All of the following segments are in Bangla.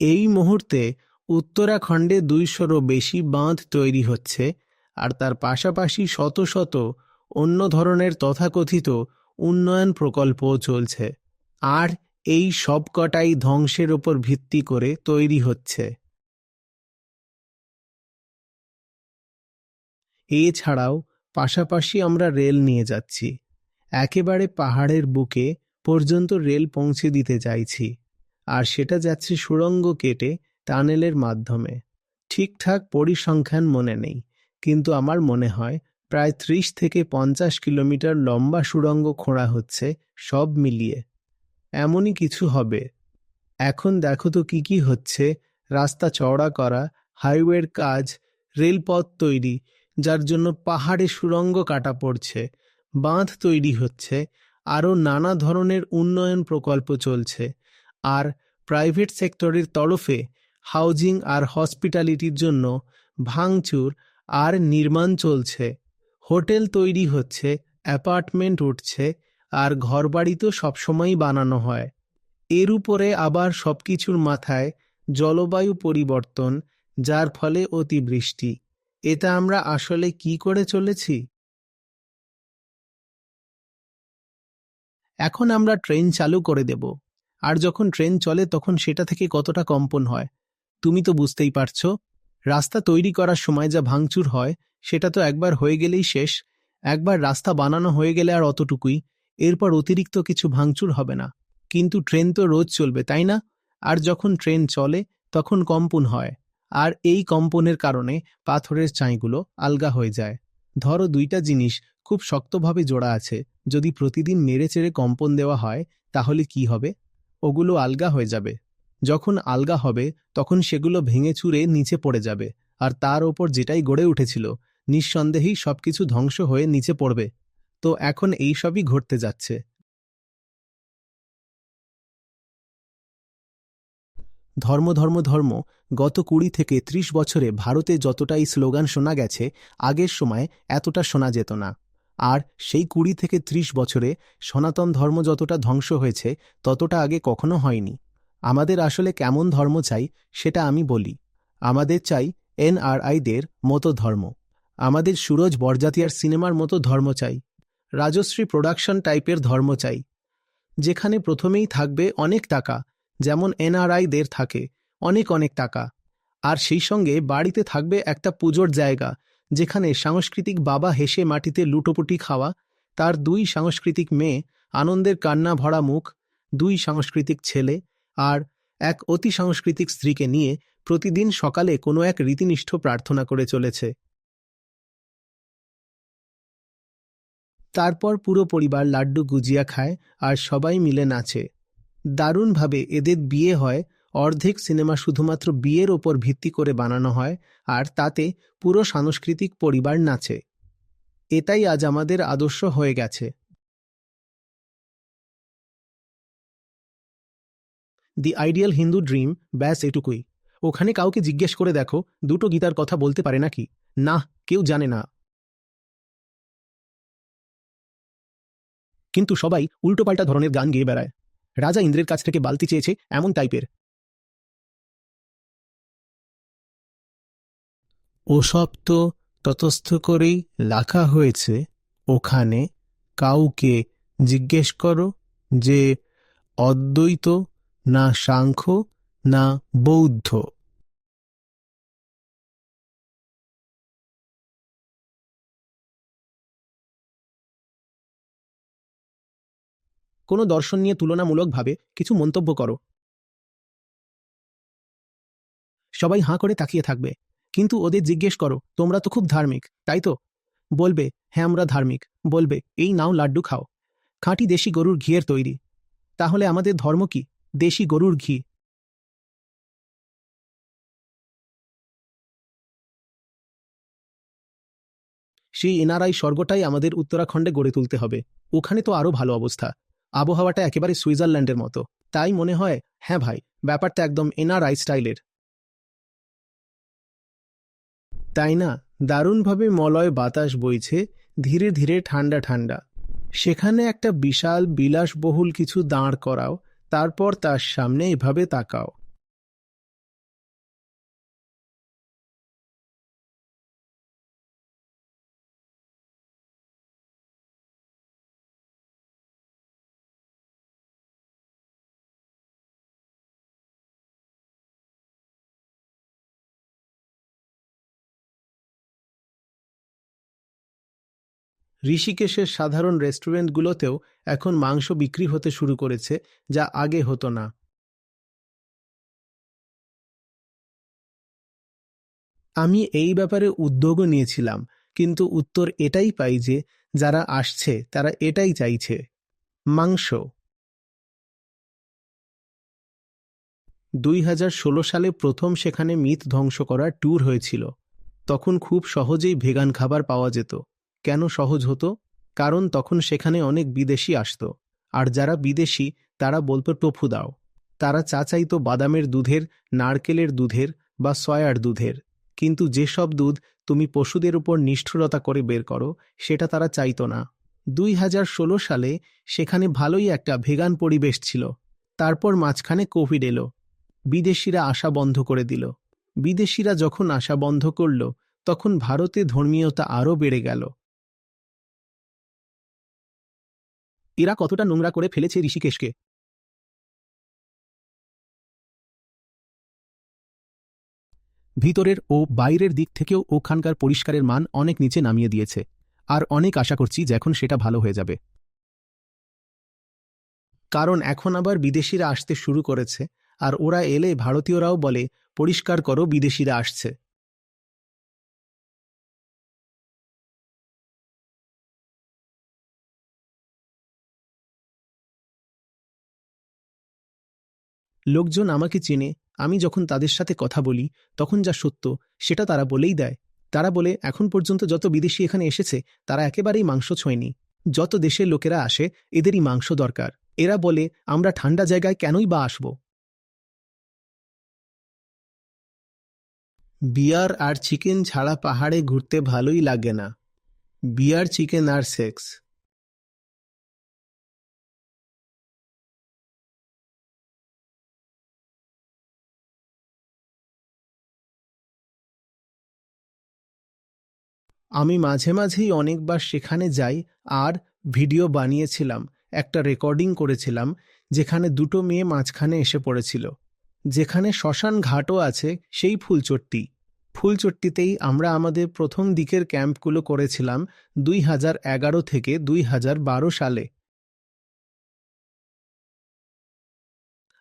এই মুহূর্তে উত্তরাখণ্ডে দুইশোরও বেশি বাঁধ তৈরি হচ্ছে আর তার পাশাপাশি শত শত অন্য ধরনের তথাকথিত উন্নয়ন প্রকল্পও চলছে আর এই সবকটাই ধ্বংসের ওপর ভিত্তি করে তৈরি হচ্ছে। এছাড়াও পাশাপাশি আমরা রেল নিয়ে যাচ্ছি। একেবারে পাহাড়ের বুকে পর্যন্ত রেল পৌঁছে দিতে চাইছি। আর সেটা যাচ্ছে সুড়ঙ্গ কেটে টানেলের মাধ্যমে। ঠিকঠাক পরিসংখ্যান মনে নেই, কিন্তু আমার মনে হয় প্রায় ত্রিশ থেকে পঞ্চাশ কিলোমিটার লম্বা সুড়ঙ্গ খোঁড়া হচ্ছে সব মিলিয়ে। এমনই কিছু হবে। এখন দেখো তো কি কি হচ্ছে, রাস্তা চওড়া করা, হাইওয়ের কাজ, রেলপথ তৈরি, যার জন্য পাহাড়ে সুড়ঙ্গ কাটা পড়ছে, বাঁধ তৈরি হচ্ছে, আরও নানা ধরনের উন্নয়ন প্রকল্প চলছে আর প্রাইভেট সেক্টরের তরফে হাউজিং আর হসপিটালিটির জন্য ভাঙচুর আর নির্মাণ চলছে। হোটেল তৈরি হচ্ছে, অ্যাপার্টমেন্ট উঠছে আর ঘরবাড়ি তো সবসময়ই বানানো হয়। এর উপরে আবার সবকিছুর মাথায় জলবায়ু পরিবর্তন, যার ফলে অতিবৃষ্টি। এটা আমরা আসলে কি করে চলেছি? এখন আমরা ট্রেন চালু করে দেব। আর যখন ট্রেন চলে তখন সেটা থেকে কতটা কম্পন হয়? তুমি তো বুঝতেই পারছ। রাস্তা তৈরি করার সময় যা ভাঙচুর হয়, সেটা তো একবার হয়ে গেলেই শেষ। একবার রাস্তা বানানো হয়ে গেলে আর অতটুকুই। এরপর অতিরিক্ত কিছু ভাঙচুর হবে না। কিন্তু ট্রেন তো রোজ চলবে, তাই না? আর যখন ট্রেন চলে, তখন কম্পন হয়। আর এই কম্পনের কারণে পাথরের চাঁইগুলো আলগা হয়ে যায়। ধরো দুইটা জিনিস খুব শক্তভাবে জোড়া আছে। যদি প্রতিদিন মেরে চেড়ে কম্পন দেওয়া হয়, তাহলে কি হবে? ওগুলো আলগা হয়ে যাবে। যখন আলগা হবে, তখন সেগুলো ভেঙে চুরে নিচে পড়ে যাবে, আর তার ওপর যেটাই গড়ে উঠেছিল, নিঃসন্দেহেই সবকিছু ধ্বংস হয়ে নিচে পড়বে। তো এখন এই সবই ঘটতে যাচ্ছে। ধর্ম ধর্ম ধর্ম, গত কুড়ি থেকে ত্রিশ বছরে ভারতে যতটা এই স্লোগান শোনা গেছে, আগের সময় এতটা শোনা যেত না। আর সেই কুড়ি থেকে ত্রিশ বছরে সনাতন ধর্ম যতটা ধ্বংস হয়েছে, ততটা আগে কখনো হয়নি। আমাদের আসলে কেমন ধর্ম চাই, সেটা আমি বলি। আমাদের চাই এনআরআইদের মতো ধর্ম। আমাদের সুরজ বরজাতিয়ার সিনেমার মতো ধর্ম চাই। রাজশ্রী প্রোডাকশন টাইপের ধর্ম চাই। যেখানে প্রথমেই থাকবে অনেক টাকা, যেমন এনআরআইদের থাকে, অনেক অনেক টাকা। আর সেই সঙ্গে বাড়িতে থাকবে একটা পুজোর জায়গা যেখানে সাংস্কৃতিক বাবা হেসে মাটিতে লুটোপুটি খাওয়া, তার দুই সাংস্কৃতিক মেয়ে আনন্দের কান্না ভরা মুখ, দুই সাংস্কৃতিক ছেলে আর এক অতি সাংস্কৃতিক স্ত্রীকে নিয়ে প্রতিদিন সকালে কোনো এক রীতিনিষ্ঠ প্রার্থনা করে চলেছে। তারপর পুরো পরিবার লাড্ডু গুজিয়া খায় আর সবাই মিলে নাচে। দারুণভাবে এদের বিয়ে হয়, অর্ধেক সিনেমা শুধুমাত্র বিয়ের ওপর ভিত্তি করে বানানো হয় আর তাতে পুরো সাংস্কৃতিক পরিবার নাচে। এটাই আজ আমাদের আদর্শ হয়ে গেছে। দি আইডিয়াল হিন্দু ড্রিম ব্যাস এটুকুই। ওখানে কাউকে জিজ্ঞেস করে দেখো, দুটো গীতার কথা বলতে পারে নাকি? না, কেউ জানে না। কিন্তু সবাই উল্টোপাল্টা ধরনের গান গেয়ে বেড়ায়। রাজা ইন্দ্রের কাছ থেকে বালতি চেয়েছে এমন টাইপের ওসব তো ততস্থ করেই লেখা হয়েছে। ওখানে কাউকে জিজ্ঞেস করো যে, অদ্বৈত না সাংখ্য না বৌদ্ধ? কোনো দর্শন নিয়ে তুলনামূলকভাবে কিছু মন্তব্য করো। সবাই হাঁ করে তাকিয়ে থাকবে। কিন্তু ওদের জিজ্ঞেস করো, তোমরা তো খুব ধার্মিক, তাই তো? বলবে হ্যাঁ আমরা ধার্মিক। বলবে, এই নাও লাড্ডু খাও। খাঁটি দেশি গরুর ঘিয়ের তৈরি। তাহলে আমাদের ধর্ম কি? দেশি গরুর ঘি। সেই এনআরআই স্বর্গটাই আমাদের উত্তরাখণ্ডে গড়ে তুলতে হবে। ওখানে তো আরও ভালো অবস্থা। আবহাওয়াটা একেবারে সুইজারল্যান্ডের মতো। তাই মনে হয় হ্যাঁ ভাই, ব্যাপারটা একদম এনআরআই স্টাইলের। তাই না? দারুণভাবে মলয় বাতাস বইছে, ধীরে ধীরে ঠান্ডা ঠান্ডা। সেখানে একটা বিশাল, বিলাসবহুল কিছু দাঁড় করাও, তারপর তার সামনে এভাবে তাকাও। ঋষিকেশের সাধারণ রেস্টুরেন্টগুলোতেও এখন মাংস বিক্রি হতে শুরু করেছে, যা আগে হতো না। আমি এই ব্যাপারে উদ্যোগও নিয়েছিলাম, কিন্তু উত্তর এটাই পাই যে, যারা আসছে, তারা এটাই চাইছে। মাংস। দুই হাজার ষোলো সালে প্রথম সেখানে মিথ ধ্বংস করার ট্যুর হয়েছিল। তখন খুব সহজেই ভেগান খাবার পাওয়া যেত। কেন সহজ হতো? কারণ তখন সেখানে অনেক বিদেশি আসত। আর যারা বিদেশি, তারা বলতো টোফু দাও। তারা চা চাইতো বাদামের দুধের, নারকেলের দুধের বা সয়ার দুধের। কিন্তু যেসব দুধ তুমি পশুদের উপর নিষ্ঠুরতা করে বের করো, সেটা তারা চাইতো না। দুই হাজার ষোলো সালে সেখানে ভালোই একটা ভেগান পরিবেশ ছিল। তারপর মাঝখানে কোভিড এলো। বিদেশিরা আসা বন্ধ করে দিল। বিদেশিরা যখন আসা বন্ধ করল, তখন ভারতে ধর্মীয়তা আরও বেড়ে গেল। এরা কতটা নোংরা করে ফেলেছে ঋষিকেশকে। ভিতরের ও বাইরের দিক থেকেও ওখানকার পরিষ্কারের মান অনেক নিচে নামিয়ে দিয়েছে, আর অনেক আশা করছি যে এখন সেটা ভালো হয়ে যাবে। কারণ এখন আবার বিদেশিরা আসতে শুরু করেছে, আর ওরা এলে ভারতীয়রাও বলে, পরিষ্কার করো, বিদেশিরা আসছে। লোকজন আমাকে চেনে, আমি যখন তাদের সাথে কথা বলি, তখন যা সত্য, সেটা তারা বলেই দেয়। তারা বলে, এখন পর্যন্ত যত বিদেশি এখানে এসেছে, তারা একেবারেই মাংস ছোঁয়নি। যত দেশের লোকেরা আসে, এদেরই মাংস দরকার। এরা বলে, আমরা ঠান্ডা জায়গায় কেনই বা আসব? বিয়ার আর চিকেন ছাড়া পাহাড়ে ঘুরতে ভালোই লাগে না। বিয়ার, চিকেন আর সেক্স। আমি মাঝে মাঝেই অনেকবার সেখানে যাই আর ভিডিও বানিয়েছিলাম, একটা রেকর্ডিং করেছিলাম, যেখানে দুটো মেয়ে মাঝখানে এসে পড়েছিল। যেখানে শ্মশান ঘাটও আছে, সেই ফুলচট্টি। ফুলচট্টিতেই আমরা আমাদের প্রথম দিকের ক্যাম্পগুলো করেছিলাম দুই হাজার এগারো থেকে দুই হাজার বারো সালে।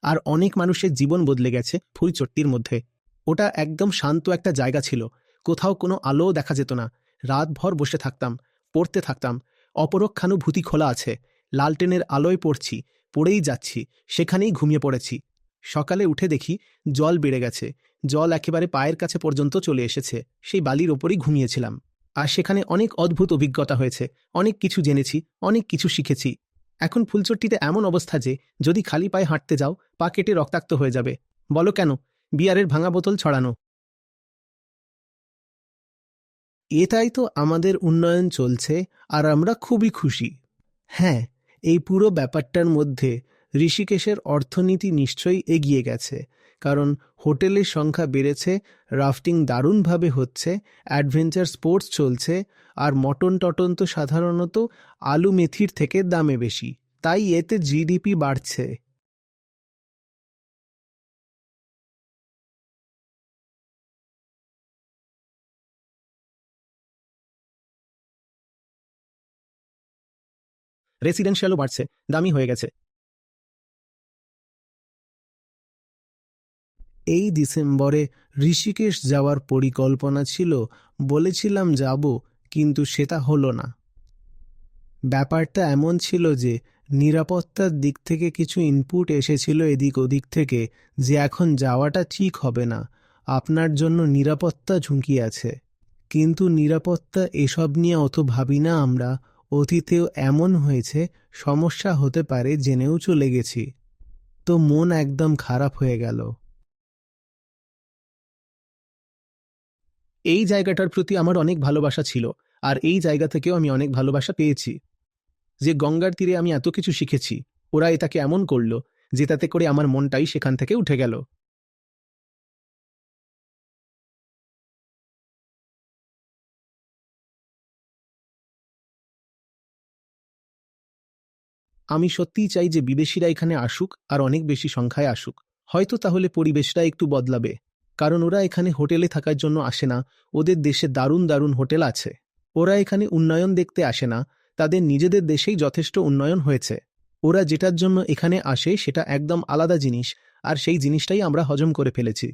আর অনেক মানুষের জীবন বদলে গেছে ফুলচট্টির মধ্যে। ওটা একদম শান্ত একটা জায়গা ছিল। কোথাও কোনো আলোও দেখা যেত না। রাতভর বসে থাকতাম, পড়তে থাকতাম। অপরক্ষানুভূতি খোলা আছে। লালটেনের আলোয় পড়ছি, পড়েই যাচ্ছি, সেখানেই ঘুমিয়ে পড়েছি। সকালে উঠে দেখি জল বেড়ে গেছে। জল একেবারে পায়ের কাছে পর্যন্ত চলে এসেছে। সেই বালির ওপরই ঘুমিয়েছিলাম। আর সেখানে অনেক অদ্ভুত অভিজ্ঞতা হয়েছে। অনেক কিছু জেনেছি, অনেক কিছু শিখেছি। এখন ফুলচট্টিতে এমন অবস্থা যে, যদি খালি পায়ে হাঁটতে যাও, পা কেটে রক্তাক্ত হয়ে যাবে। বলো কেন? বিয়ারের ভাঙা বোতল ছড়ানো। এটাই তো আমাদের উন্নয়ন চলছে আর আমরা খুবই খুশি। হ্যাঁ এই পুরো ব্যাপারটার মধ্যে ঋষিকেশের অর্থনীতি নিশ্চয়ই এগিয়ে গেছে, কারণ হোটেলের সংখ্যা বেড়েছে, রাফটিং দারুণভাবে হচ্ছে, অ্যাডভেঞ্চার স্পোর্টস চলছে, আর মটন টটন তো সাধারণত আলু মেথির থেকে দামে বেশি, তাই এতে জিডিপি বাড়ছে। রেসিডেন্সিয়ালও বাড়ছে, দামি হয়ে গেছে। এই ডিসেম্বরে ঋষিকেশ যাওয়ার পরিকল্পনা ছিল, বলেছিলাম যাব, কিন্তু সেটা হলো না। ব্যাপারটা এমন ছিল যে, নিরাপত্তার দিক থেকে কিছু ইনপুট এসেছিল এদিক ওদিক থেকে, যে এখন যাওয়াটা ঠিক হবে না, আপনার জন্য নিরাপত্তা ঝুঁকি আছে। কিন্তু নিরাপত্তা এসব নিয়ে অত ভাবি না আমরা অতীতেও এমন হয়েছে, সমস্যা হতে পারে জেনেও চলে গেছি। তো মন একদম খারাপ হয়ে গেল। এই জায়গাটার প্রতি আমার অনেক ভালোবাসা ছিল, আর এই জায়গা থেকেও আমি অনেক ভালোবাসা পেয়েছি। যে গঙ্গার তীরে আমি এত কিছু শিখেছি, ওরা এটাকে এমন করল, যে তাতে করে আমার মনটাই সেখান থেকে উঠে গেল। আমি সত্যিই চাই যে বিদেশিরা এখানে আসুক আর অনেক বেশি সংখ্যায় আসুক। হয়তো তাহলে পরিবেশটা একটু বদলাবে। কারণ ওরা এখানে হোটেলে থাকার জন্য আসে না, ওদের দেশে দারুণ দারুণ হোটেল আছে। ওরা এখানে উন্নয়ন দেখতে আসে না, তাদের নিজেদের দেশেই যথেষ্ট উন্নয়ন হয়েছে। ওরা যেটার জন্য এখানে আসে সেটা একদম আলাদা জিনিস, আর সেই জিনিসটাই আমরা হজম করে ফেলেছি।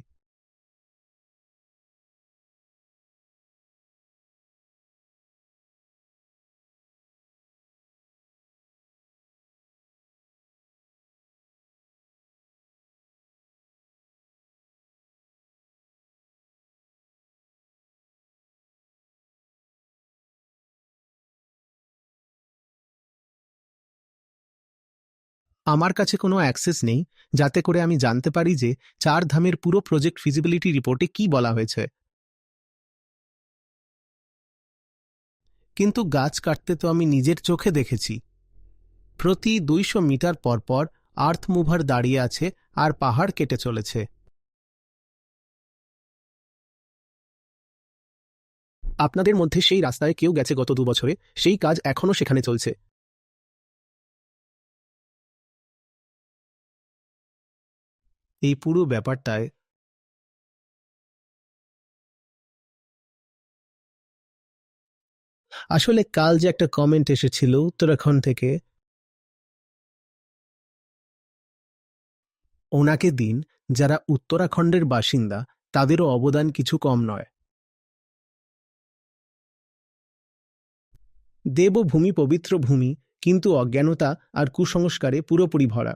আমার কাছে কোনো অ্যাক্সেস নেই, যাতে করে আমি জানতে পারি যে চার ধামের পুরো প্রজেক্ট ফিজিবিলিটি রিপোর্টে কি বলা হয়েছে। কিন্তু গাছ কাটতে তো আমি নিজের চোখে দেখেছি। প্রতি দুইশো মিটার পর পর আর্থ মুভার দাঁড়িয়ে আছে আর পাহাড় কেটে চলেছে। আপনাদের মধ্যে সেই রাস্তায় কেউ গেছে গত দু বছরে, সেই কাজ এখনও সেখানে চলছে। এই পুরো ব্যাপারটায় আসলে কাল যে একটা কমেন্ট এসেছিল উত্তরাখণ্ড থেকে, ওনাকে দিন যারা উত্তরাখণ্ডের বাসিন্দা, তাদেরও অবদান কিছু কম নয়। দেবভূমি পবিত্র ভূমি, কিন্তু অজ্ঞানতা আর কুসংস্কারে পুরোপুরি ভরা।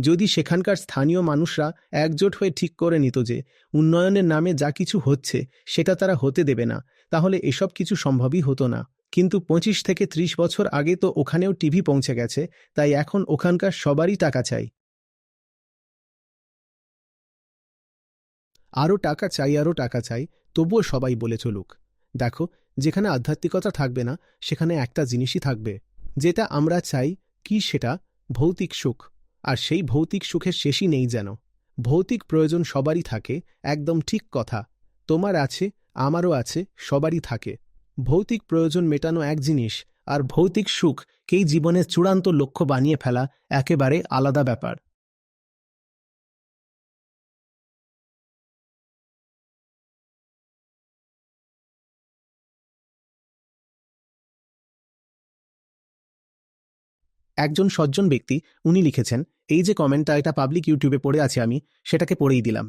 যদি সেখানকার স্থানীয় মানুষরা একজোট হয়ে ঠিক করে নিত যে, উন্নয়নের নামে যা কিছু হচ্ছে সেটা তারা হতে দেবে না, তাহলে এসব কিছু সম্ভবই হতো না। কিন্তু পঁচিশ থেকে ত্রিশ বছর আগে তো ওখানেও টিভি পৌঁছে গেছে, তাই এখন ওখানকার সবারই টাকা চাই। আরও টাকা চাই আরও টাকা চাই, তবুও সবাই বলে চলুক। দেখো, যেখানে আধ্যাত্মিকতা থাকবে না, সেখানে একটা জিনিসই থাকবে, যেটা আমরা চাই কি সেটা? ভৌতিক সুখ। আর সেই ভৌতিক সুখের শেষই নেই যেন। ভৌতিক প্রয়োজন সবারই থাকে, একদম ঠিক কথা। তোমার আছে, আমারও আছে, সবারই থাকে। ভৌতিক প্রয়োজন মেটানো এক জিনিস, আর ভৌতিক সুখ কেই জীবনের চূড়ান্ত লক্ষ্য বানিয়ে ফেলা একেবারে আলাদা ব্যাপার। একজন সজ্জন ব্যক্তি উনি লিখেছেন, এই যে কমেন্টটা, এটা পাবলিক ইউটিউবে পড়ে আছে আমি, সেটাকে পড়েই দিলাম।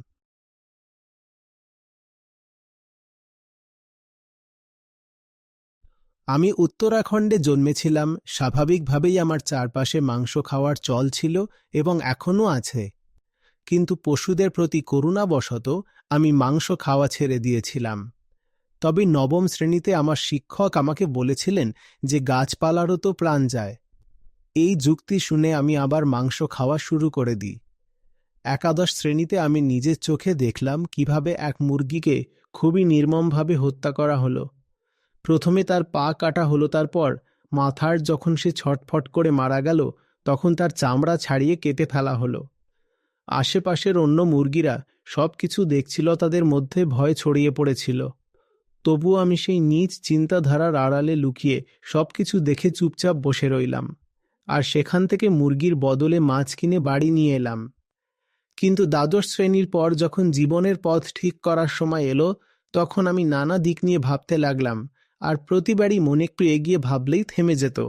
আমি উত্তরাখণ্ডে জন্মেছিলাম, স্বাভাবিকভাবেই আমার চারপাশে মাংস খাওয়ার চল ছিল এবং এখনও আছে। কিন্তু পশুদের প্রতি করুণাবশত আমি মাংস খাওয়া ছেড়ে দিয়েছিলাম। তবে নবম শ্রেণীতে আমার শিক্ষক আমাকে বলেছিলেন যে গাছপালারও তো প্রাণ যায়। এই যুক্তি শুনে আমি আবার মাংস খাওয়া শুরু করে দিই। একাদশ শ্রেণীতে আমি নিজের চোখে দেখলাম কীভাবে এক মুরগিকে খুবই নির্মমভাবে হত্যা করা হলো। প্রথমে তার পা কাটা হলো, তারপর মাথার যখন সে ছটফট করে মারা গেল, তখন তার চামড়া ছাড়িয়ে কেটে ফেলা হলো। আশেপাশের অন্য মুরগিরা সব কিছু দেখছিল, তাদের মধ্যে ভয় ছড়িয়ে পড়েছিল। তবুও আমি সেই নিজ চিন্তাধারার আড়ালে লুকিয়ে সব কিছু দেখে চুপচাপ বসে রইলাম। আর সেখান থেকে মুরগির বদলে মাছ কিনে বাড়ি নিয়ে এলাম। কিন্তু দ্বাদশ শ্রেণির পর যখন জীবনের পথ ঠিক করার সময় এলো, তখন আমি নানা দিক নিয়ে ভাবতে লাগলাম, আর প্রতিবারই মন একটু এগিয়ে ভাবলেই থেমে যেত।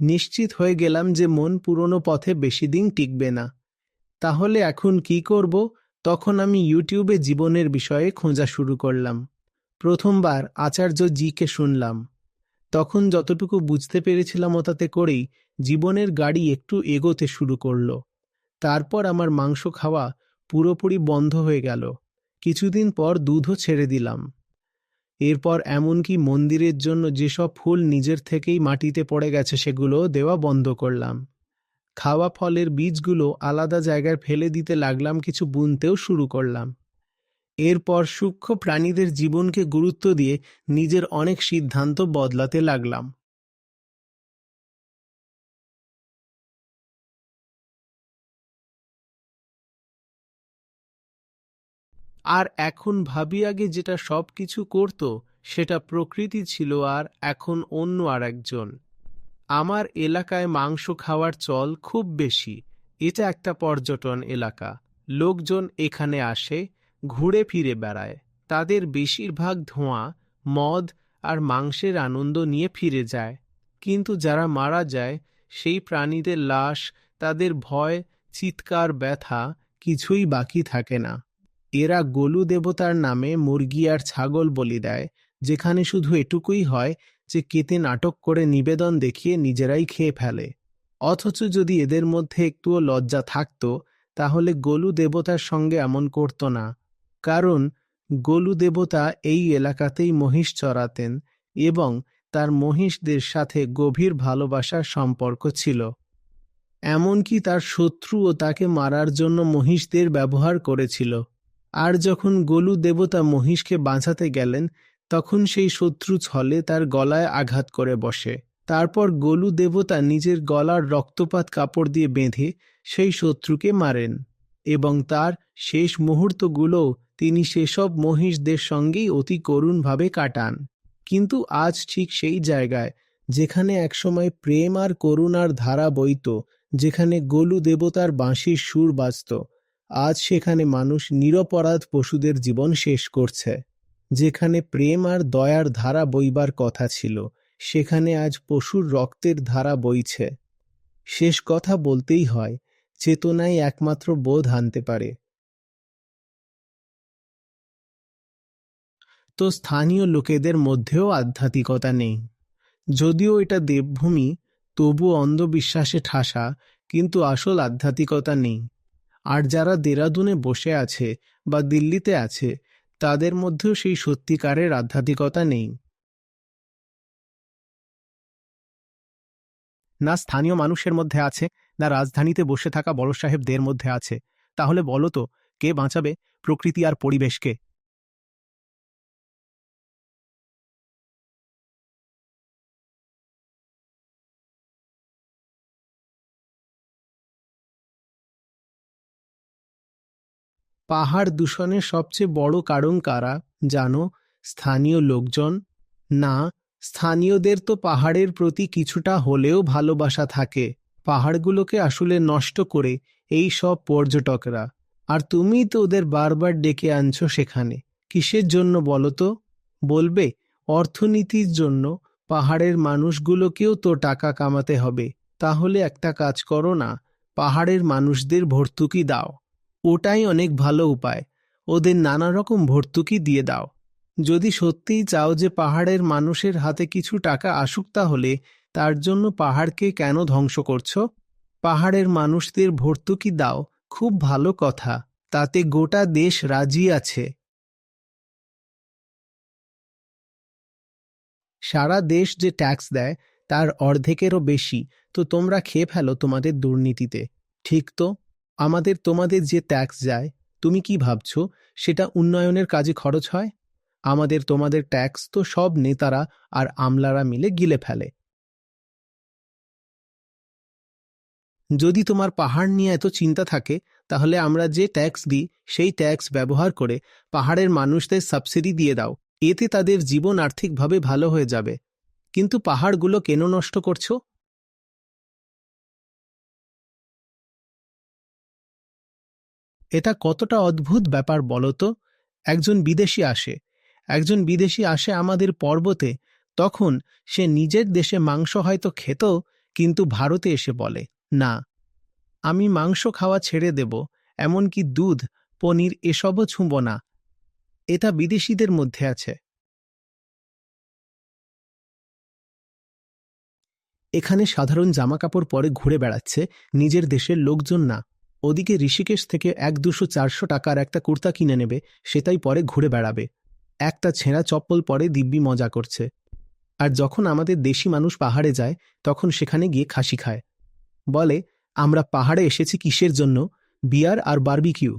নিশ্চিত হয়ে গেলাম যে মন পুরনো পথে বেশি দিন টিকবে না। তাহলে এখন কি করব? তখন আমি ইউটিউবে জীবনের বিষয়ে খোঁজা শুরু করলাম। প্রথমবার আচার্য জিকে শুনলাম। তখন যতটুকু বুঝতে পেরেছিলাম ও তাতে করেই জীবনের গাড়ি একটু এগোতে শুরু করল। তারপর আমার মাংস খাওয়া পুরোপুরি বন্ধ হয়ে গেল। কিছুদিন পর দুধও ছেড়ে দিলাম। এরপর এমনকি মন্দিরের জন্য যেসব ফুল নিজের থেকেই মাটিতে পড়ে গেছে সেগুলো দেওয়া বন্ধ করলাম। খাওয়া ফলের বীজগুলো আলাদা জায়গায় ফেলে দিতে লাগলাম, কিছু বুনতেও শুরু করলাম। এরপর সূক্ষ্ম প্রাণীদের জীবনকে গুরুত্ব দিয়ে নিজের অনেক সিদ্ধান্ত বদলাতে লাগলাম। আর এখন ভাবি আগে যেটা সব কিছু করত, সেটা প্রকৃতি ছিল আর এখন অন্য আর একজন আমার এলাকায় মাংস খাওয়ার চল খুব বেশি। এটা একটা পর্যটন এলাকা। লোকজন এখানে আসে ঘুরে ফিরে বেড়ায়। তাদের বেশিরভাগ ধোঁয়া, মদ আর মাংসের আনন্দ নিয়ে ফিরে যায়। কিন্তু যারা মারা যায়, সেই প্রাণীদের লাশ, তাদের ভয়, চিৎকার, ব্যথা কিছুই বাকি থাকে না। এরা গোলু দেবতার নামে মুরগি আর ছাগল বলি দেয়, যেখানে শুধু এটুকুই হয় যে কেতে নাটক করে নিবেদন দেখিয়ে নিজেরাই খেয়ে ফেলে। অথচ যদি এদের মধ্যে একটুও লজ্জা থাকত, তাহলে গোলু দেবতার সঙ্গে এমন করত না। কারণ গোলু দেবতা এই এলাকাতেই মহিষ চড়াতেন এবং তার মহিষদের সাথে গভীর ভালোবাসার সম্পর্ক ছিল। এমনকি তার শত্রুও তাকে মারার জন্য মহিষদের ব্যবহার করেছিল। আর যখন গোলু দেবতা মহিষকে বাঁচাতে গেলেন, তখন সেই শত্রু ছলে তার গলায় আঘাত করে বসে। তারপর গোলু দেবতা নিজের গলার রক্তপাত কাপড় দিয়ে বেঁধে সেই শত্রুকে মারেন। এবং তার শেষ মুহূর্তগুলোও তিনি সেসব মহিষদের সঙ্গেই অতি করুণভাবে কাটান। কিন্তু আজ ঠিক সেই জায়গায়, যেখানে একসময় প্রেম আর করুণার ধারা বইত, যেখানে গোলু দেবতার বাঁশির সুর বাজত, আজ সেখানে মানুষ নিরপরাধ পশুদের জীবন শেষ করছে। যেখানে প্রেম আর দয়ার ধারা বইবার কথা ছিল, সেখানে আজ পশুর রক্তের ধারা বইছে। শেষ কথা বলতেই হয় চেতনাই একমাত্র বোধ আনতে পারে। তো স্থানীয় লোকেদের মধ্যেও আধ্যাত্মিকতা নেই। যদিও এটা দেবভূমি তবু অন্ধবিশ্বাসে ঠাসা, কিন্তু আসল আধ্যাত্মিকতা নেই। আর যারা দেরাদুনে বসে আছে বা দিল্লিতে আছে, তাদের মধ্যেও সেই সত্যিকারের আধ্যাত্মিকতা নেই। না স্থানীয় মানুষের মধ্যে আছে না রাজধানীতে বসে থাকা বড় সাহেবদের মধ্যে আছে। তাহলে বলো তো, কে বাঁচাবে প্রকৃতি আর পরিবেশকে? পাহাড় দূষণের সবচেয়ে বড় কারণ কারা জানো? স্থানীয় লোকজন? না, স্থানীয়দের তো পাহাড়ের প্রতি কিছুটা হলেও ভালোবাসা থাকে। পাহাড়গুলোকে আসলে নষ্ট করে এই সব পর্যটকরা। আর তুমি তো ওদের বারবার ডেকে আনছো সেখানে। কিসের জন্য বলো তো? বলবে, অর্থনীতির জন্য পাহাড়ের মানুষগুলোকেও তো টাকা কামাতে হবে। তাহলে একটা কাজ করো না, পাহাড়ের মানুষদের ভর্তুকি দাও। ওটাই অনেক ভালো উপায়। ওদের নানা রকম ভর্তুকি দিয়ে দাও। যদি সত্যিই চাও যে পাহাড়ের মানুষের হাতে কিছু টাকা আসুক তাহলে তার জন্য পাহাড়কে কেন ধ্বংস করছ? পাহাড়ের মানুষদের ভর্তুকি দাও, খুব ভালো কথা, তাতে গোটা দেশ রাজি আছে। সারা দেশ যে ট্যাক্স দেয়, তার অর্ধেকেরও বেশি, তো তোমরা খেয়ে ফেলো তোমাদের দুর্নীতিতে। ঠিক তো? আমাদের তোমাদের যে ট্যাক্স যায়, তুমি কি ভাবছ, সেটা উন্নয়নের কাজে খরচ হয়? আমাদের তোমাদের ট্যাক্স তো সব নেতারা আর আমলারা মিলে গিলে ফেলে। যদি তোমার পাহাড় নিয়ে এত চিন্তা থাকে, তাহলে আমরা যে ট্যাক্স দিই, সেই ট্যাক্স ব্যবহার করে পাহাড়ের মানুষদের সাবসিডি দিয়ে দাও। এতে তাদের জীবন আর্থিকভাবে ভালো হয়ে যাবে। কিন্তু পাহাড়গুলো কেন নষ্ট করছ? এটা কতটা অদ্ভুত ব্যাপার বলো তো? একজন বিদেশি আসে। একজন বিদেশি আসে আমাদের পর্বতে, তখন সে নিজের দেশে মাংস হয়তো খেত, কিন্তু ভারতে এসে বলে। না, আমি মাংস খাওয়া ছেড়ে দেব, এমনকি দুধ, পনির এসবও ছুঁব না। এটা বিদেশিদের মধ্যে আছে। এখানে সাধারণ জামাকাপড় পরে ঘুরে বেড়াচ্ছে, নিজের দেশের লোকজন না। ওদিকে ঋষিকেশ থেকে এক দুশো চারশো টাকার একটা কুর্তা কিনে নেবে, সেটাই পরে ঘুরে বেড়াবে। একটা ছেঁড়া চপ্পল পরে দিব্যি মজা করছে। আর যখন আমাদের দেশি মানুষ পাহাড়ে যায়, তখন সেখানে গিয়ে খাসি খায়। বলে, আমরা পাহাড়ে এসেছি কিসের জন্য? বিয়ার আর বার্বিকিউ।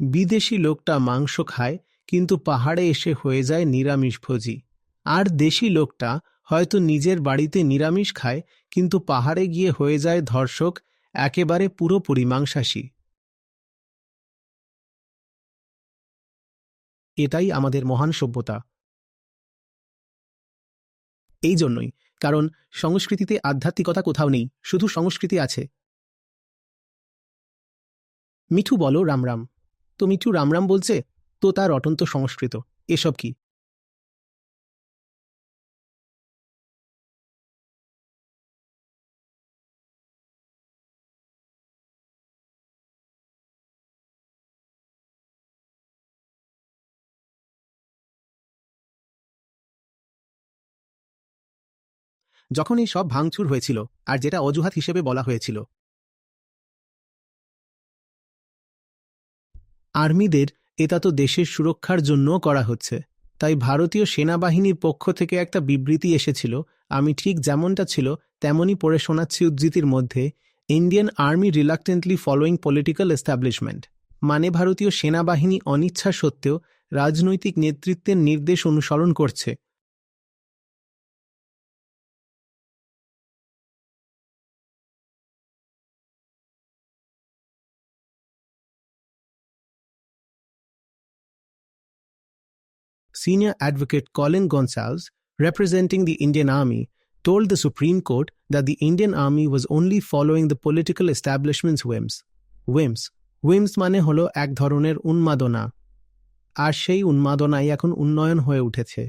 বিদেশি লোকটা মাংস খায়, কিন্তু পাহাড়ে এসে হয়ে যায় নিরামিষভোজী আর দেশি লোকটা হয়তো নিজের বাড়িতে নিরামিষ খায়, কিন্তু পাহাড়ে গিয়ে হয়ে যায় ধর্ষক, একেবারে পুরোপুরি মাংসাশী। এটাই আমাদের মহান সভ্যতা। এই জন্যই, কারণ সংস্কৃতিতে আধ্যাত্মিকতা কোথাও নেই, শুধু সংস্কৃতি আছে। মিঠু বলো রামরাম। তো মিঠু রামরাম বলছে তো তার অটন্ত সংস্কৃত। এসব কি? যখন এই সব ভাঙচুর হয়েছিল, আর যেটা অজুহাত হিসেবে বলা হয়েছিল। আর্মিদের এটা তো দেশের সুরক্ষার জন্য করা হচ্ছে। তাই ভারতীয় সেনাবাহিনীর পক্ষ থেকে একটা বিবৃতি এসেছিল, আমি ঠিক যেমনটা ছিল, তেমনই পড়ে শোনাচ্ছি উদ্ধৃতির মধ্যে Indian army reluctantly following political establishment মানে ভারতীয় সেনাবাহিনী অনিচ্ছা সত্ত্বেও রাজনৈতিক নেতৃত্বের নির্দেশ অনুসরণ করছে। Senior advocate Colin Gonsalves, representing the Indian Army, told the Supreme Court that the Indian Army was only following the political establishment's whims. whims. whims মানে হলো এক ধরনের উন্মাদনা আর সেই উন্মাদনাই এখন উন্নয়ন হয়ে উঠেছে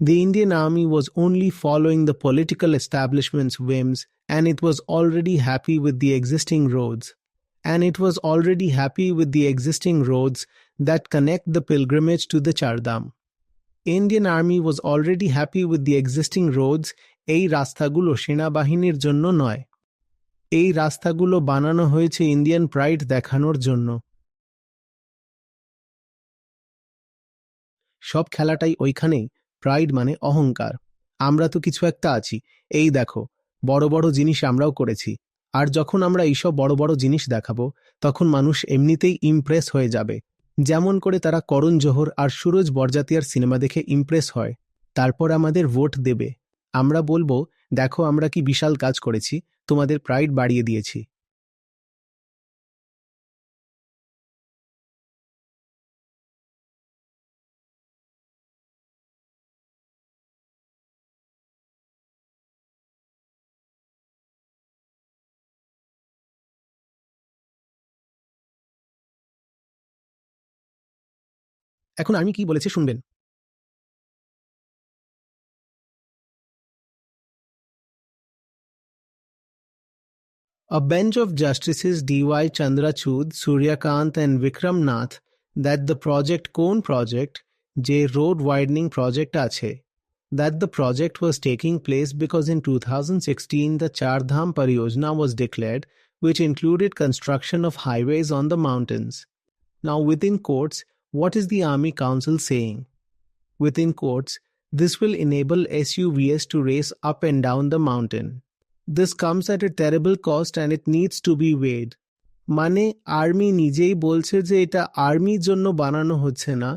The Indian Army was only following the political establishment's whims and it was already happy with the existing roads. And it was already happy with the existing roads that connect the pilgrimage to the Chardham. Indian Army was already happy with the existing roads এই রাস্তাগুলো সেনাবাহিনীর জন্য নয়। এই রাস্তাগুলো বানানো হয়েছে ইন্ডিয়ান প্রাইড দেখানোর জন্য। সব খেলাটাই ওইখানেই প্রাইড মানে অহংকার। আমরা তো কিছু একটা আছি। এই দেখো, বড় বড় জিনিস আমরাও করেছি। আর যখন আমরা এইসব বড় বড় জিনিস দেখাবো, তখন মানুষ এমনিতেই ইমপ্রেস হয়ে যাবে। যেমন করে তারা করণ জোহর আর সুরজ বরজাতিয়ার সিনেমা দেখে ইমপ্রেস হয়। তারপর আমাদের ভোট দেবে। আমরা বলব, দেখো আমরা কি বিশাল কাজ করেছি, তোমাদের প্রাইড বাড়িয়ে দিয়েছি। এখন আমি কি বলেছে শুনবেন A bench of Justices D.Y. Chandrachud, Suryakant, and Vikram Nath that the project Cone Project, J Road Widening Project Ache, that the project was taking place because in 2016 the Char Dham Pariyojana was declared, which included construction of highways on the mountains. Now, within quotes, what is the Army Council saying? Within quotes, this will enable SUVs to race up and down the mountain. This comes at a terrible cost and it needs to be weighed. মানে আর্মি নিজেই বলছে যে এটা আর্মির জন্য বানানো হচ্ছে না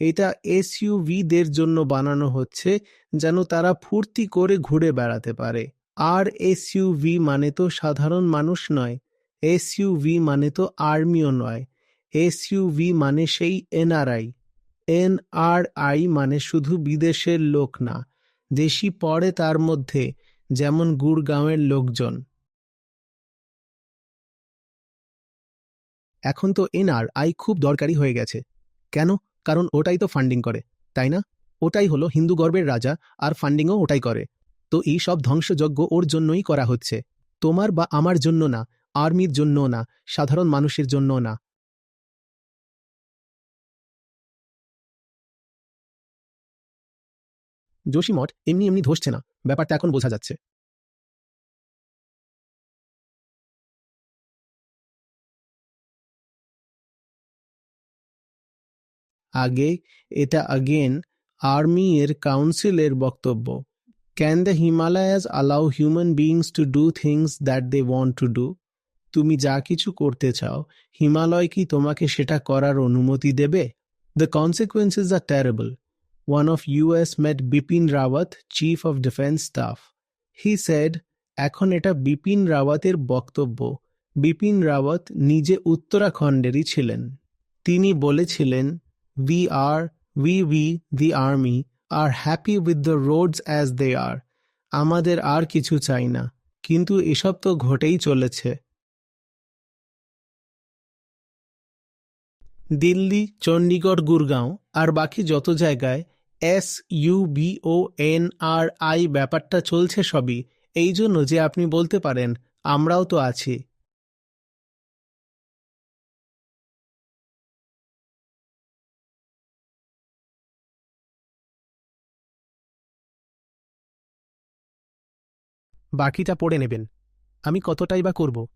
এটা এসইউভিদের জন্য বানানো হচ্ছে যেন তারা ফুর্তি করে ঘুরে বেড়াতে পারে আর এসইউভি মানে তো সাধারণ মানুষ নয় এসইউভি মানে তো আর্মিও নয় এসইউভি মানে সেই এনআরআই এনআরআই মানে শুধু বিদেশের লোক না দেশি পড়ে তার মধ্যে, যেমন গুড়গাঁওয়ের লোকজন। এখন তো এনআর আই খুব দরকারি হয়ে গেছে। কেন? কারণ ওটাই তো ফান্ডিং করে, তাই না? ওটাই হলো হিন্দু গর্বের রাজা, আর ফান্ডিংও ওটাই করে। তো এই সব ধ্বংসযজ্ঞ ওর জন্যই করা হচ্ছে। তোমার বা আমার জন্য না, আর্মির জন্য না, সাধারণ মানুষের জন্য না। যোশীমঠ এমনি এমনি ধসছে না। ব্যাপারটা এখন বোঝা যাচ্ছে। আগে এটা আগেন আর্মি এর কাউন্সিলের বক্তব্য। Can the Himalayas allow human beings to do things that they want to do তুমি যা কিছু করতে চাও, হিমালয় কি তোমাকে সেটা করার অনুমতি দেবে? The consequences are terrible one of US met Bipin Rawat, Chief of Defense Staff. He said, এখন এটা বিপিন রাওয়াতের বক্তব্য। বিপিন রাওয়াত নিজে উত্তরাখণ্ডেরই ছিলেন। তিনি বলেছিলেন we are we we the army are happy with the roads as they are আমাদের আর কিছু চাই না। কিন্তু এসব তো ঘটেই চলেছে। দিল্লি চণ্ডীগড় গুরগাঁও আর বাকি যত জায়গায় S U B O N R I ব্যাপারটা চলছে সবই। এই জন্য যে আপনি বলতে পারেন, আমরাও তো আছি। বাকিটা পড়ে নেবেন। আমি কতটাই বা করব?